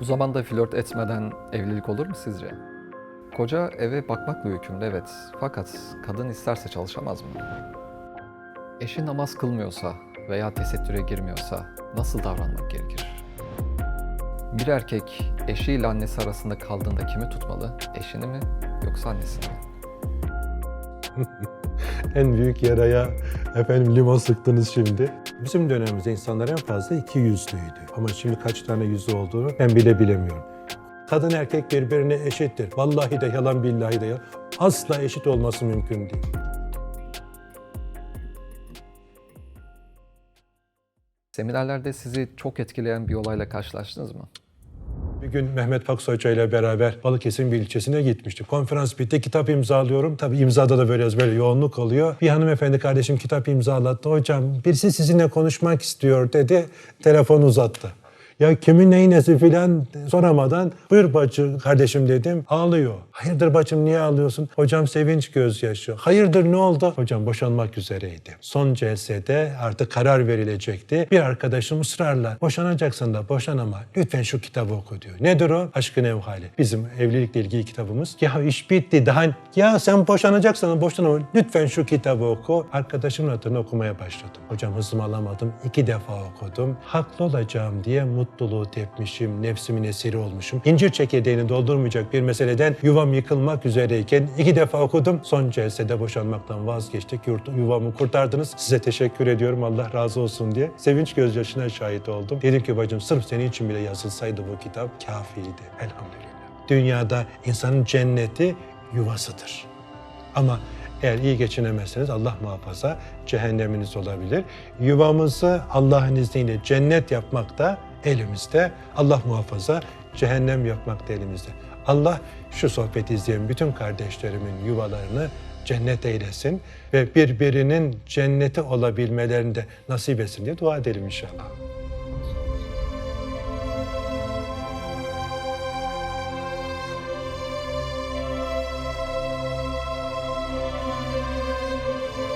Bu zamanda flört etmeden evlilik olur mu sizce? Koca eve bakmakla yükümlü evet. Fakat kadın isterse çalışamaz mı? Eşi namaz kılmıyorsa veya tesettüre girmiyorsa nasıl davranmak gerekir? Bir erkek eşiyle annesi arasında kaldığında kimi tutmalı? Eşini mi yoksa annesini mi? En büyük yaraya efendim limon sıktınız şimdi. Bizim dönemimizde insanlar en fazla iki yüzlüydü. Ama şimdi kaç tane yüzlü olduğunu ben bile bilemiyorum. Kadın erkek birbirine eşittir. Vallahi de yalan billahi de yalan. Asla eşit olması mümkün değil. Seminerlerde sizi çok etkileyen bir olayla karşılaştınız mı? Bir gün Mehmet Paksu Hoca ile beraber Balıkesir'in bir ilçesine gitmiştik. Konferans bitti, kitap imzalıyorum. Tabii imzada da biraz böyle yoğunluk oluyor. Bir hanımefendi kardeşim kitap imzalattı. Hocam birisi sizinle konuşmak istiyor dedi. Telefon uzattı. Ya kimin neyin nesi filan soramadan buyur bacı kardeşim dedim ağlıyor. Hayırdır bacım niye ağlıyorsun? Hocam sevinç gözyaşı. Hayırdır ne oldu? Hocam boşanmak üzereydi. Son celsede artık karar verilecekti. Bir arkadaşım ısrarla boşanacaksın da boşan ama lütfen şu kitabı oku diyor. Nedir o? Aşkın Ev Hali. Bizim evlilikle ilgili kitabımız. Ya iş bitti daha ya sen boşanacaksan boşan ama lütfen şu kitabı oku. Arkadaşımın adını okumaya başladım. Hocam hızımı alamadım. İki defa okudum. Haklı olacağım diye mutluluğu tepmişim. Nefsimin esiri olmuşum. İncir çekirdeğini doldurmayacak bir meseleden yuvam yıkılmak üzereyken iki defa okudum. Son celsede boşanmaktan vazgeçtik. Yurt- Yuvamı kurtardınız. Size teşekkür ediyorum. Allah razı olsun diye. Sevinç gözyaşına şahit oldum. Dedim ki bacım sırf senin için bile yazılsaydı bu kitap kafiydi. Elhamdülillah. Dünyada insanın cenneti yuvasıdır. Ama eğer iyi geçinemezseniz Allah muhafaza cehenneminiz olabilir. Yuvamızı Allah'ın izniyle cennet yapmak da elimizde. Allah muhafaza cehennem yapmak da elimizde. Allah şu sohbeti izleyen bütün kardeşlerimin yuvalarını cennet eylesin ve birbirinin cenneti olabilmelerini de nasip etsin diye dua edelim inşallah.